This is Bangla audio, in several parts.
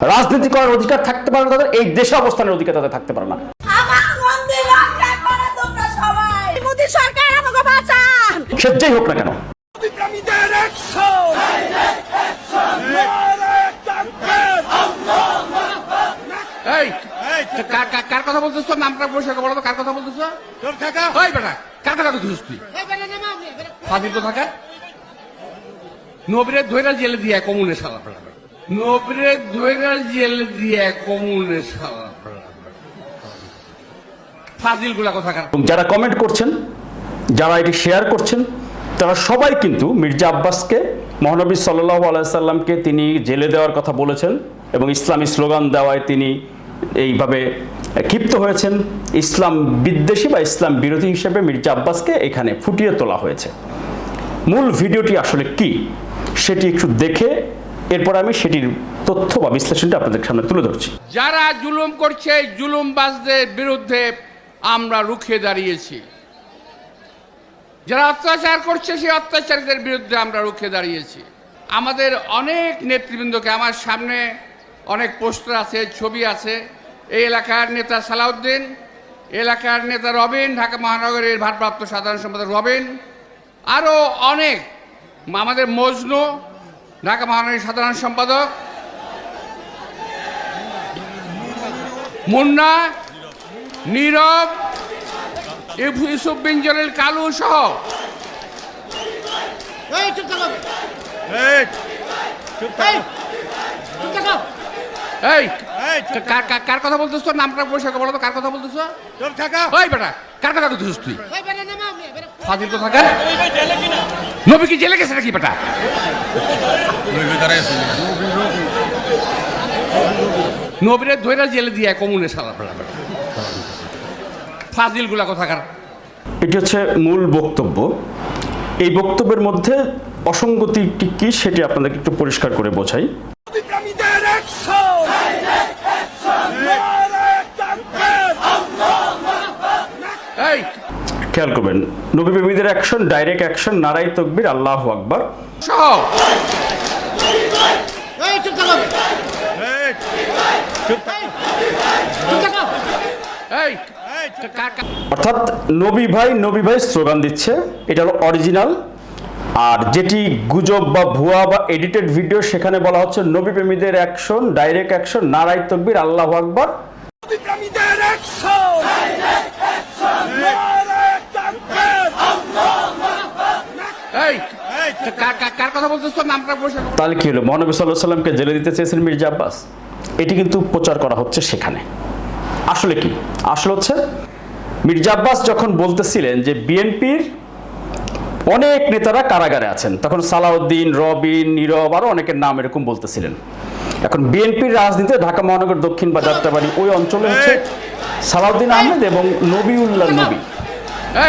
রাজনীতি করার অধিকার থাকতে পারে না তাদের এই দেশে অবস্থানের অধিকার তাদের থাকতে পারে না। আমার মন্দির রক্ষা করে তোমরা সবাই। মোদী সরকার আমাকে বাঁচান। সে যেই হোক না কেন। বিপ্লবীদের অ্যাকশন এই কার কথা বলতেছ নামটা পরিষ্কার বলো কার কথা বলতেছ তোর? থাকা ওই বেটা কার কথা বলতেছিস তুই? ফাজিল তো থাকা নবীরে ধৈরা জেলে দিয়ে কমুনে সালা নবীরে ধৈরা জেলে দিয়ে কমুনে কথা যারা কমেন্ট করছেন, যারা এটি শেয়ার করছেন, তারা সবাই কিন্তু মির্জা আব্বাসকে, মহানবী সাল্লাহ আলাইসাল্লামকে তিনি জেলে দেওয়ার কথা বলেছেন এবং ইসলামী স্লোগান দেওয়ায় তিনি এইভাবে ক্ষিপ্ত হয়েছেন। ইসলাম বিদ্বেষী বা ইসলাম বিরোধী হিসেবে মির্জা আব্বাসকে এখানে ফুটিয়ে তোলা হয়েছে। মূল ভিডিওটি আসলে কি, সেটি একটু দেখে এরপর আমি সেটির তথ্য বা বিশ্লেষণটা আপনাদের সামনে তুলে ধরছি। যারা জুলুম করছে, জুলুমবাজদের বিরুদ্ধে আমরা রুখে দাঁড়িয়েছি। যারা অত্যাচার করছে, সেই অত্যাচারীদের বিরুদ্ধে আমরা রুখে দাঁড়িয়েছি। আমাদের অনেক নেতৃবৃন্দকে, আমার সামনে অনেক পোস্টার আছে, ছবি আছে। এই এলাকার নেতা সালাউদ্দিন, এলাকার নেতা রবিন, ঢাকা মহানগরের ভারপ্রাপ্ত সাধারণ সম্পাদক রবিন, আরও অনেক, আমাদের মজনু ঢাকা মহানগরের সাধারণ সম্পাদক মুন্না নীরব ইউসুফ বিন জলিল কালু সহ। এই চুপ থাকা। এই এই কার কথা বলতেছ? তোর নামটা পরিষ্কার বলো তো কার কথা বলতেছ? থাকা। ওই বেটা কার কথা বলতেছিস তুই? ফাজিল তো থাকা নবী কি জেলে গেছে নাকি বেটা? নবীরে দইরা জেলে দিয়ে কমুনে সারা গুলা কথা কার এটি হচ্ছে মূল বক্তব্য। এই বক্তব্যের মধ্যে অসঙ্গতি কি কি সেটি আপনাদেরকে একটু পরিষ্কার করে বোঝাই বিপ্লবীদের অ্যাকশন এই খেয়াল করবেন নবী প্রেমীদের অ্যাকশন ডাইরেক্ট অ্যাকশন নারাই তকবির আল্লাহ আকবার। সহ এই কার কার? অর্থাৎ নবী ভাই নবী ভাই স্লোগান দিচ্ছে এটা হলো অরিজিনাল আর যেটি গুজব বা ভুয়া বা এডিটেড ভিডিও সেখানে বলা হচ্ছে নবী প্রেমীদের অ্যাকশন ডাইরেক্ট অ্যাকশন নারাই তকবির আল্লাহ আকবার। বিপ্লবীদের অ্যাকশন এই কার কার- কার কথা বলতেছ নামটা পরিষ্কার তাহলে কি হলো? মহানবী সাল্লাহ সাল্লামকে জেলে দিতে চেয়েছেন মির্জা আব্বাস? এটি কিন্তু প্রচার করা হচ্ছে সেখানে। আসলে কি? আসলে হচ্ছে মির্জা আব্বাস যখন বলতেছিলেন যে বিএনপির অনেক নেতারা কারাগারে আছেন তখন সালাউদ্দিন রবিন নীরব আরও অনেকের নাম এরকম বলতেছিলেন। এখন বিএনপির রাজনীতিতে ঢাকা মহানগর দক্ষিণ বা যাত্রাবাড়ি ওই অঞ্চলে হচ্ছে সালাউদ্দিন আহমেদ এবং নবিউল্লাহ নবী।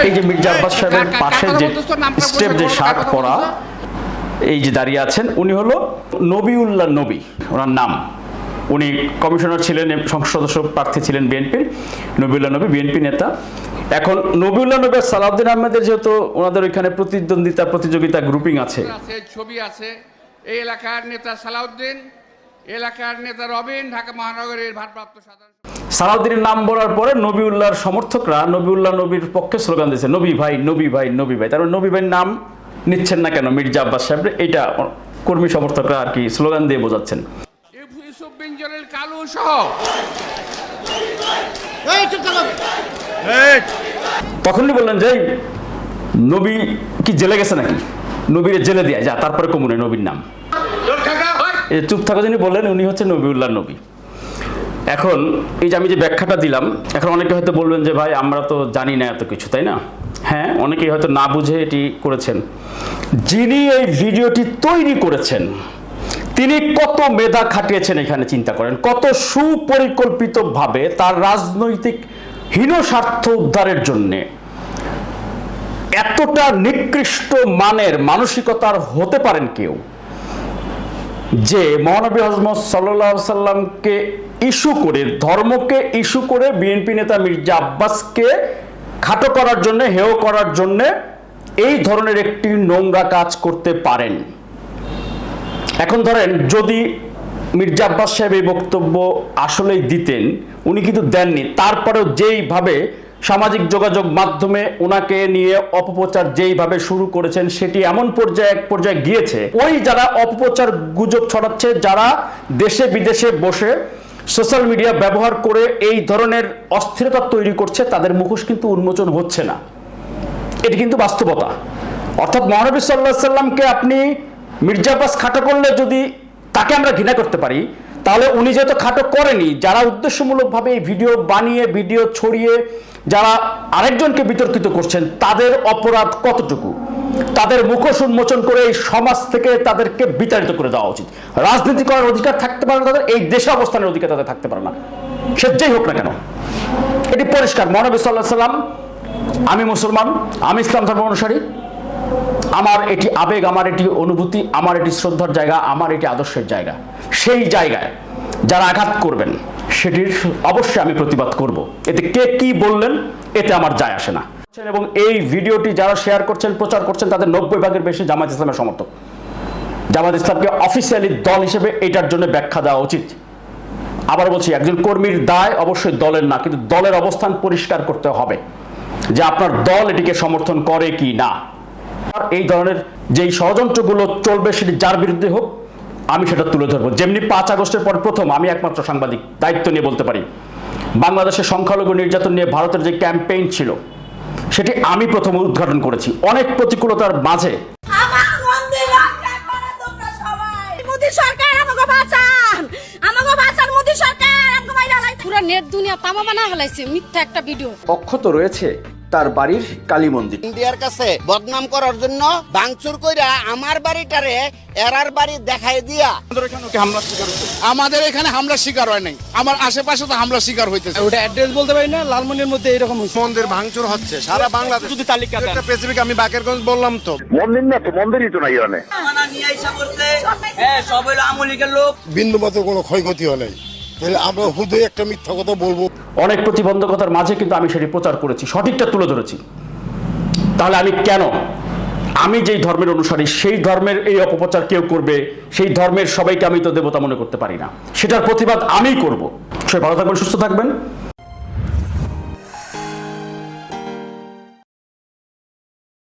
এই যে মির্জা আব্বাস সাহেবের পাশে যে স্টেপ যে শার্ট পরা? এই যে দাঁড়িয়ে আছেন উনি হলো নবিউল্লাহ নবী ওনার নাম। উনি কমিশনার ছিলেন এবং সংসদ সদস্য প্রার্থী ছিলেন বিএনপির নবীউল্লাহ নবী বিএনপি নেতা। এখন নবীউল্লাহ নবী সালাউদ্দিন আহমেদের যেহেতু ওনাদের ওইখানে প্রতিদ্বন্দ্বিতা প্রতিযোগিতা গ্রুপিং আছে। আছে ছবি আছে। এই এলাকার নেতা সালাউদ্দিন এলাকার নেতা রবিন ঢাকা মহানগরের ভারপ্রাপ্ত সাধারণ সালাউদ্দিনের নাম বলার পরে নবিউল্লাহর সমর্থকরা নবিউল্লাহ নবীর পক্ষে স্লোগান দিয়েছে নবী ভাই নবী ভাই নবী ভাই। তার মানে নবী ভাইয়ের নাম নিচ্ছেন না কেন মির্জা আব্বাস সাহেব? এটা কর্মী সমর্থকরা আর কি স্লোগান দিয়ে বোঝাচ্ছেন। তখনই বললেন যে, নবী কি জেলে গেছে নাকি? নবীরে জেলে দেয়া যা, তারপরে কমুনে নবীর নাম। চুপ থাকা যিনি বললেন, উনি হচ্ছে নবীউল্লাহ নবী। এখন এই যে আমি যে ব্যাখ্যাটা দিলাম, এখন অনেকে হয়তো বলবেন যে, ভাই, আমরা তো জানি না এত কিছু, তাই না? হ্যাঁ অনেকেই হয়তো না বুঝে এটি করেছেন। যিনি এই ভিডিওটি তৈরি করেছেন, তিনি কত মেধা খাটিয়েছেন এখানে চিন্তা করেন। কত সুপরিকল্পিতভাবে তার রাজনৈতিক হীন স্বার্থ উদ্ধারের জন্যে এতটা নিকৃষ্ট মানের মানসিকতার হতে পারেন কেউ যে মহানবী হজমত সাল্লাহ সাল্লামকে ইস্যু করে, ধর্মকে ইস্যু করে বিএনপি নেতা মির্জা আব্বাসকে খাটো করার জন্য হেয় করার জন্য এই ধরনের একটি নোংরা কাজ করতে পারেন। এখন ধরেন, যদি মির্জা আব্বাস সাহেব এই বক্তব্য আসলেই দিতেন, উনি কিন্তু দেননি। তারপরেও যেইভাবে সামাজিক যোগাযোগ মাধ্যমে ওনাকে নিয়ে অপপ্রচার যেইভাবে শুরু করেছেন, সেটি এমন পর্যায়ে, এক পর্যায়ে গিয়েছে। ওই যারা অপপ্রচার গুজব ছড়াচ্ছে, যারা দেশে বিদেশে বসে সোশ্যাল মিডিয়া ব্যবহার করে এই ধরনের অস্থিরতা তৈরি করছে, তাদের মুখোশ কিন্তু উন্মোচন হচ্ছে না। এটি কিন্তু বাস্তবতা। অর্থাৎ মহানবী সাল্লাহ সাল্লামকে আপনি মির্জা আব্বাস খাটো করলে যদি তাকে আমরা ঘৃণা করতে পারি, তাহলে উনি যেহেতু খাটো করেনি, যারা উদ্দেশ্যমূলকভাবে এই ভিডিও বানিয়ে, ভিডিও ছড়িয়ে, যারা আরেকজনকে বিতর্কিত করছেন, তাদের অপরাধ কতটুকু? তাদের মুখোশ উন্মোচন করে এই সমাজ থেকে তাদেরকে বিতাড়িত করে দেওয়া উচিত। রাজনীতি করার অধিকার থাকতে পারে তাদের, এই দেশে অবস্থানের অধিকার তাদের থাকতে পারে না। সে যেই হোক না কেন, এটি পরিষ্কার। মহানবী সাল্লাহ সাল্লাম, আমি মুসলমান, আমি ইসলাম ধর্ম অনুসারী। আমার এটি আবেগ, আমার এটি অনুভূতি, আমার এটি শ্রদ্ধার জায়গা, আমার এটি আদর্শের জায়গা। সেই জায়গায় যারা আঘাত করবেন, সেটির অবশ্যই আমি প্রতিবাদ করব। এতে কে কি বললেন, এতে আমার যায় আসে না। এবং এই ভিডিওটি যারা শেয়ার করছেন, প্রচার করছেন, তাদের নব্বই ভাগের বেশি জামাত ইসলামের সমর্থক। জামাত ইসলামকে অফিসিয়ালি দল হিসেবে এটার জন্য ব্যাখ্যা দেওয়া উচিত। আবার বলছি, একজন কর্মীর দায় অবশ্যই দলের না, কিন্তু দলের অবস্থান পরিষ্কার করতে হবে যে আপনার দল এটিকে সমর্থন করে কি না। আর এই ধরনের যেই ষড়যন্ত্রগুলো চলবে, সেটি যার বিরুদ্ধে হোক, আমি সেটা তুলে ধরবো। যেমনি পাঁচ আগস্টের পর প্রথম, আমি একমাত্র সাংবাদিক, দায়িত্ব নিয়ে বলতে পারি। বাংলাদেশের সংখ্যালঘু নির্যাতন নিয়ে ভারতের যে ক্যাম্পেইন ছিল সেটি আমি প্রথম উদ্ঘাটন করেছি। অনেক প্রতিকূলতার মাঝে। সরকার আমাকে বাঁচান। আমাকে বাঁচান মোদি সরকার। আমাকে পুরো নেট দুনিয়া তামা বানা হলাইছে মিথ্যা একটা ভিডিও। অক্ষত রয়েছে তার বাড়ির কালী মন্দির। ইন্ডিয়ার কাছে বদনাম করার জন্য ভাঙচুর কইরা আমার বাড়িটারে এরার বাড়ি দেখাই দিয়া। আমাদের এখানে হামলা শিকার হয় নাই। আমার আশেপাশে তো হামলা শিকার হইতেছে। ওটা অ্যাড্রেস বলতে পারি না লালমনির মধ্যে এরকম মন্দির ভাঙচুর হচ্ছে সারা বাংলাদেশ। যদি তালিকা স্পেসিফিক আমি বাকেরগঞ্জ বললাম তো। বিন্দু মাত্র কোনো ক্ষয়ক্ষতি হয় নাই। তাহলে আমরা হুদে একটা মিথ্যা কথা বলব। অনেক প্রতিবন্ধকতার মাঝে কিন্তু আমি সেটি প্রচার করেছি, সঠিকটা তুলে ধরেছি। তাহলে আমি কেন? আমি যেই ধর্মের অনুসারী, সেই ধর্মের এই অপপ্রচার কেউ করবে, সেই ধর্মের সবাইকে আমি তো দেবতা মনে করতে পারি না। সেটার প্রতিবাদ আমি করব। সে ভালো থাকবেন, সুস্থ থাকবেন।